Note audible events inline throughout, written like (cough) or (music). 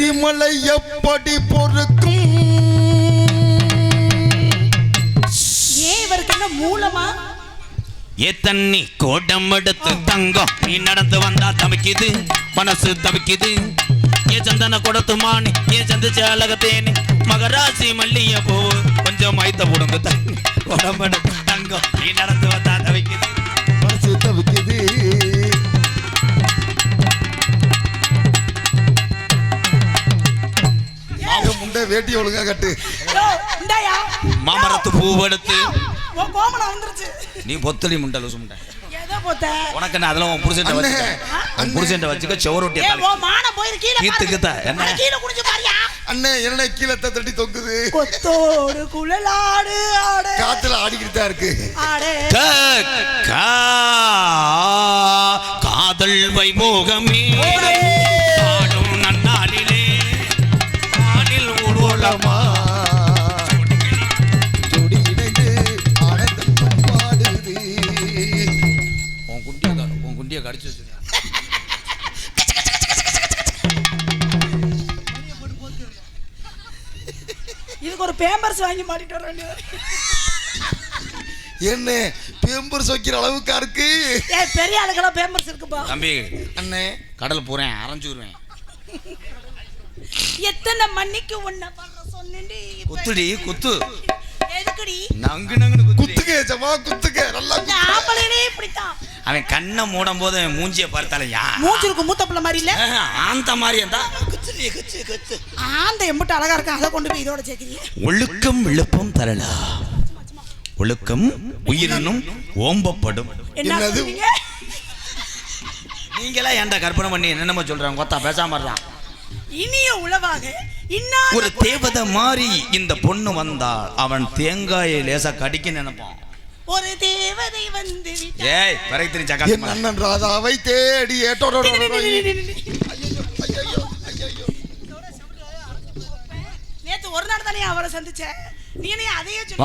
எரிமலை எப்படி பொறுக்கும்? ஏன் இவருக்கு என்ன மூலமா? ஏ தண்ணி கோடம் எடுத்து தங்கம் நீ நடந்து வந்தா தவிக்குது மனசு தவிக்குது. ஏ சந்தன கொடுத்து மானி ஏ சந்து சேலக தேனி மகராசி மல்லிய பூ கொஞ்சம் மைத்த போடுங்க தண்ணி. கோடம் எடுத்து தங்கம் நீ நடந்து வந்தா தவிக்குது. முண்டை வேட்டி ஒழுங்கா கட்டு. மாமரத்து பூ எடுத்து. உன் கோமணம் வந்துருச்சு. நீ பொத்தலி முண்டை லூசு முண்டை. ஏதோ போத்த. உனக்கு என்ன அதெல்லாம் உன் புருஷன் அண்ணே, வச்சுக்க. புருஷன் வச்சுக்க. என்ன? அண்ணே என்ன கீழே தட்டி தொங்குது? கொத்தோடு குழலாடு ஆடு. காத்துல ஆடிக்கிட்டு தான் இருக்கு. ஆடு. க- கா- காதல் வைபோகமே. பேம்பர்ஸ் வாங்கி மாட்டிட்டு வர வேண்டியது என்ன பேம்பர் சொக்கிற அளவுக்கா இருக்கு? ஏ பெரிய ஆளுக்கெல்லாம் பேம்பர்ஸ் இருக்குப்பா. தம்பி. அண்ணே கடல் போறேன் அரைஞ்சுருவேன் எத்தனை மணிக்கு உன்னை பண்ண சொன்னேன்டி குத்துடி குத்து. எதுக்குடி? நங்கு நங்குன்னு குத்துக்க ஜமா குத்துக்க நல்லா. ஆம்பளைனே இப்படித்தான். அவன் கண்ணை மூடும் போது அவன் மூஞ்சிய பார்த்தாலையா மூஞ்சிருக்கு மூத்த பிள்ளை மாதிரி இல்ல? ஆந்த மாதிரி இருந்தா? குத்துடி குத்து குத்து. ஆந்த எம்பிட்டு அழகா இருக்கான் அதை கொண்டு போய் இதோட சேர்க்கிறீங்க. ஒழுக்கம் விழுப்பம் தரலா. ஒழுக்கம் உயிரினும் ஓம்பப்படும். என்ன என்னது? நீங்களா ஏன்டா கற்பனை பண்ணி என்னென்னமோ சொல்றாங்க? கொத்தா பேசாம இருறான் இனிய உளவாக ஒரு தேவதை மாதிரி இந்த பொண்ணு வந்தா அவன் தேங்காயை லேசா கடிக்க நினைப்பான். ஒரு தேவதை வந்து. ஏய் பிறகு திரி என் சக்கா அண்ணன் ராதாவை தேடி நேத்து ஒரு நாள் தானே அவரை சந்திச்ச? நீ நீ அதையே சொல்லு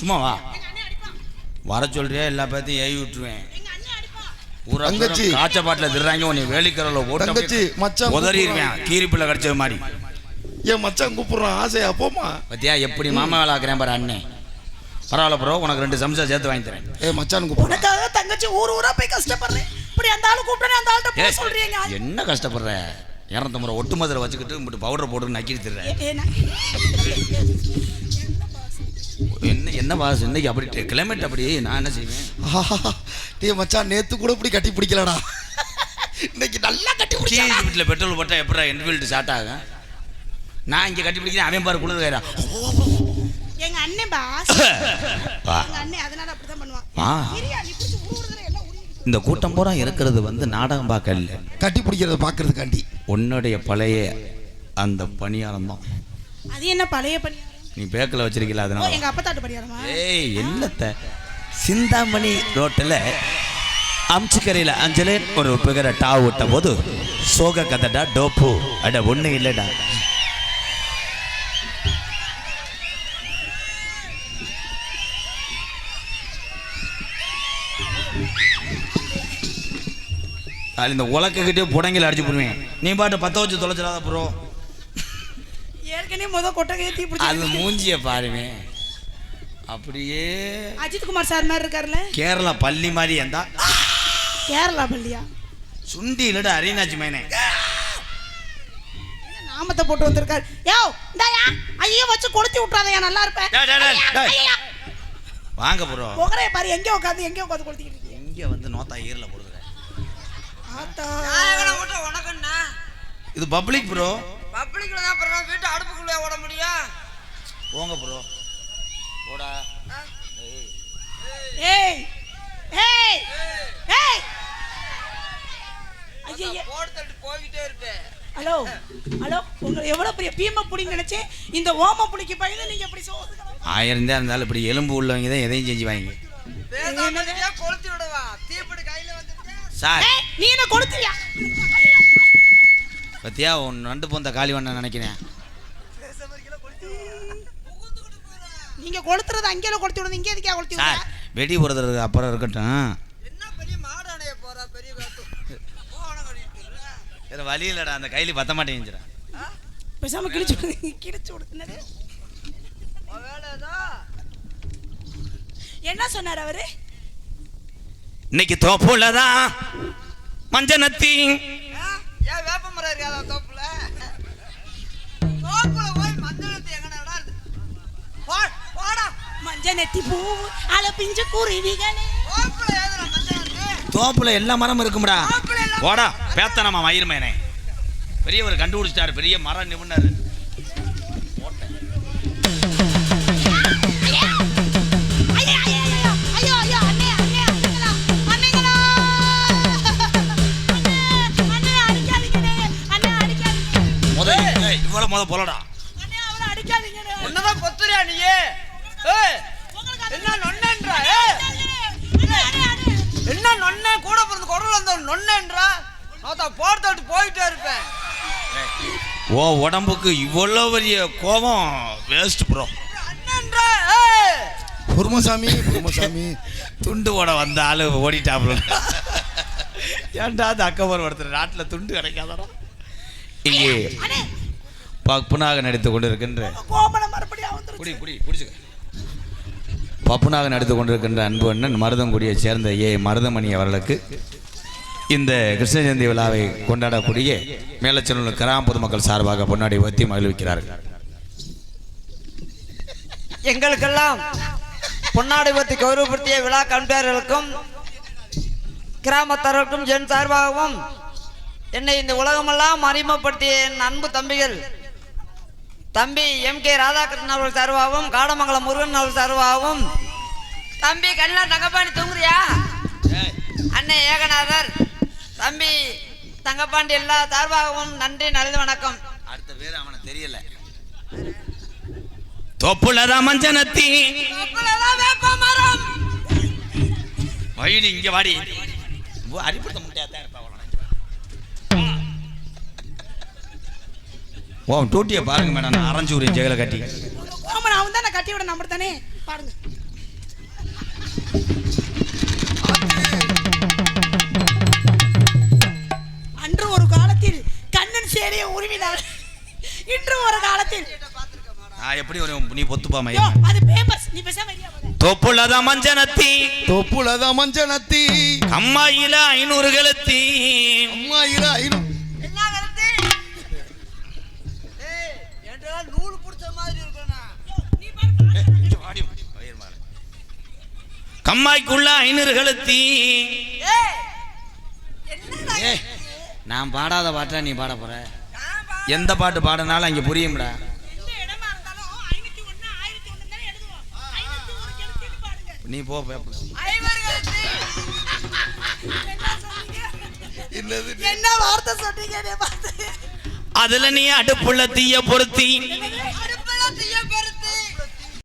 சும்மா வா. அண்ணன் வர சொல்றியா எல்லா பேத்தையும் ஏவி விட்டுருவேன். எங்க அண்ணன் அடிப்பான் ஊரா தங்கச்சி. காய்ச்ச பாட்டில் திடுறாங்க உன்னை வேலிக்கரல தங்கச்சி, மச்சான் உதறிடுவேன் கீரி பிள்ளை கடிச்சது மாதிரி. என் மச்சான் கூப்பிடுறான் ஆசையா? போமா பத்தியா எப்படி மாமா வேலை ஆக்குறேன் பாரு அண்ணே. பரவாயில்ல ப்ரோ உனக்கு ரெண்டு சம்சா சேர்த்து வாங்கி தரேன். ஏ மச்சான் உனக்காக தங்கச்சி ஊர் ஊரா போய் கஷ்டப்படுறேன். இப்படி அந்த ஆளு கூப்பிட்டனே அந்த ஆள்கிட்ட சொல்றீங்க? என்ன கஷ்டப்படுற? இரநூத்தம்பது ரூபா ஒட்டு மதுரை வச்சுக்கிட்டு இப்படி பவுடர் போட்டு நக்கிட்டு நான் என்ன என்ன பாஸ் இன்னைக்கு அப்படி கிளைமேட் அப்படி நான் என்ன செய்வேன்? ஆஹா, (laughs) டேய் மச்சான் நேத்து கூட இப்படி கட்டி பிடிக்கலடா. (laughs) இன்னைக்கு நல்லா கட்டி பிடிச்சா வீட்டில் பெட்ரோல் போட்டால் எப்படா என்ஃபீல்டு ஸ்டார்ட் ஆகும்? நான் இங்கே கட்டி பிடிக்கிறேன் அவன் பாரு குளிர் கைரா (laughs) எங்க அண்ணன் பாஸ். எங்க அண்ணன் அதனால அப்படிதான் பண்ணுவான். பிடிச்சு எல்லாம் இந்த கூட்டம் பூரா இருக்கிறது வந்து நாடகம் பார்க்க இல்லை கட்டி பிடிக்கிறத பாக்குறதுக்காண்டி உன்னுடைய பழைய அந்த பணியாரம் தான். அது என்ன பழைய பணியாரம்? நீ பேக்கில் வச்சிருக்கல அதனால. எங்க அப்பத்தாட்டு பணியாரமா? ஏய் என்னத்த? சிந்தாமணி ரோட்டில் அம்ச்சிக்கரையில் அஞ்சலேன் ஒரு பிகர டா விட்ட போது சோக கதடா டோப்பு. அட ஒண்ணு இல்லடா. அது இந்த உலக்கக்கிட்டே புடங்கில அடிச்சு போடுவேன். நீ பாட்டு பத்த வச்சு தொலைச்சிடாத ப்ரோ ஏற்கனவே முத கொட்டகையை தீ அது பிடிச்சி மூஞ்சிய பாருவேன் அப்படியே. அஜித் குமார் சார் மாதிரி இருக்காருல்ல? கேரளா பள்ளி மாதிரி இருந்தா. கேரளா பள்ளியா? சுண்டி இல்லடா அரியனாச்சி மேனே நாமத்தை போட்டு வந்திருக்காரு? யோ இந்தாயா. ஐயோ வச்சு கொளுத்தி விட்றாதயா நல்லா இருப்பேன் வாங்க ப்ரோ முகரைய பாரு எங்கே உட்காந்து எங்கே உட்காந்து கொளுத்திக்கிட்டு எங்க வந்து நோத்தா ஈரல போடுற ஆத்தா. உனக்குண்ணா இது பப்ளிக் ப்ரோ பப்ளிக்ல தான் அப்புறம் வீட்டு அடுப்புக்குள்ளே ஓட முடியும். போங்க ப்ரோ போடா. ஏய் ஏய் ஏய். ஐயா போட்டு தட்டு போய்கிட்டே இருப்பேன் ஹலோ ஹலோ உங்களை எவ்வளவு பெரிய பீம புடின்னு நினைச்சேன் இந்த ஓம புளிக்கு பயந்து நீங்க இப்படி சோதுங்க ஆயிரம் தான் இருந்தாலும் இப்படி எலும்பு உள்ளவங்க தான் எதையும் செஞ்சு வாங்க பேசாம கொளுத்தி விடுவா. தீப்பிடி சார். நீ என்ன கொடுத்துறியா பத்தியா உன் நண்டு போந்த காலி பண்ண நினைக்கிறேன். நீங்க கொளுத்துறது அங்கேயே கொளுத்தி விடுறது இங்கே எதுக்கே கொளுத்தி சார் விடுற வெடி போடுறதுக்கு அப்புறம் இருக்கட்டும். என்ன பெரிய மாடு அணைய போறா பெரிய வேற வழி இல்லடா அந்த கையில பத்த மாட்டேங்குதுடா. பேசாம கிழிச்சு விடு கிழிச்சு விடு. என்னது? உன் வேலை ஏதோ என்ன சொன்னார் அவரு? இன்னைக்கு தோப்புலதான் மரம் மஞ்ச நெத்தி பூ அல பிஞ்ச குருவிகளே. தோப்புல எல்லா மரமும் இருக்கும்டா. போடா பேத்தனமா மயிர்மேனே. பெரியவர் கண்டுபிடிச்சிட்டாரு பெரிய மரம் நிபுணர். முத போலடா. அண்ணே அவளை அடிக்காதீங்கடே என்னதான் கொத்துறியா நீ? அது என்ன நொன்னன்றா? என்ன நொன்ன? கூட பிறந்த குரல் வந்த நொன்னன்றா? நான் போட்டு போயிட்டே இருப்பேன். ஓ உடம்புக்கு இவ்வளவு பெரிய கோபம். வேஸ்ட் ப்ரோ பொறுமசாமி பொறுமசாமி துண்டு ஓட வந்த ஆளு ஓடிட்டாப்ல. ஏன்டா அந்த அக்கபர் ஒருத்தர் நாட்டில் துண்டு கிடைக்காதடா. இங்கே. பப்புனாக நடித்து கொண்டிருக்கின்ற குடி குடி பப்புனாக நடித்து கொண்டிருக்கின்ற அன்பு அண்ணன் மருதங்குடியைச் சேர்ந்த ஏ. மருதமணி அவர்களுக்கு இந்த கிருஷ்ண ஜெயந்தி விழாவை கொண்டாடக்கூடிய மேலச்சென்னூர் கிராம பொதுமக்கள் சார்பாக பொன்னாடி ஒத்தி மகிழ்விக்கிறார்கள் எங்களுக்கெல்லாம் பொன்னாடி பத்தி கௌரவப்படுத்திய விழா கண்பேர்களுக்கும் கிராமத்தார்களுக்கும் என் சார்பாகவும் என்னை இந்த உலகமெல்லாம் அறிமுகப்படுத்திய என் அன்பு தம்பிகள் தம்பி எம் கே ராதாகிருஷ்ணன் அவர்கள் சார்பாகவும் காடமங்கலம் முருகன் அவர்கள் சார்பாகவும். தம்பி கண்ணா தங்கப்பாண்டி தூங்குறியா அண்ணன் ஏகநாதர். தம்பி தங்கப்பாண்டி எல்லா சார்பாகவும் நன்றி நல்லது வணக்கம். அடுத்த பேர் அவனை தெரியல. தொப்புலதான் மஞ்சனத்தி வயிறு இங்க வாடி. அடிப்படுத்த முடியாதான் ஓ டூட்டியை பாருங்க மேடம் நான் அரைஞ்சு ஒரு ஜெகல கட்டி. அவன் தானே கட்டி விட நம்பர் தானே. பாருங்க. அன்று ஒரு காலத்தில் கண்ணன் சேரிய உருவினார். இன்று ஒரு காலத்தில். நான் எப்படி ஒரு நீ பொத்துப்பா யோ, மயிர் அது பேப்பர்ஸ் நீ பேசாம? தொப்புலதான் மஞ்சனத்தி. தொப்புலதான் மஞ்சனத்தி. அம்மாயில ஐநூறு கழுத்தி அம்மா இர ஐநூறு கம்மாய்க்குள்ள ஐநூறு கழுத்தி. ஏய் என்னடா ஏ நான் பாடாத பாட்டா நீ பாட போற? எந்த பாட்டு பாடினாலும் அங்க புரியும்டா. எந்த இடமா இருந்தாலும் 501, 1001 தானே எழுதுவோம். 501 எழுதிட்டு பாருங்க. நீ போ என்ன சொன்னீங்க? என்னது என்ன வார்த்தை சொன்னீங்க அதுல நீ அடுப்புள்ள தீய பொருத்தி?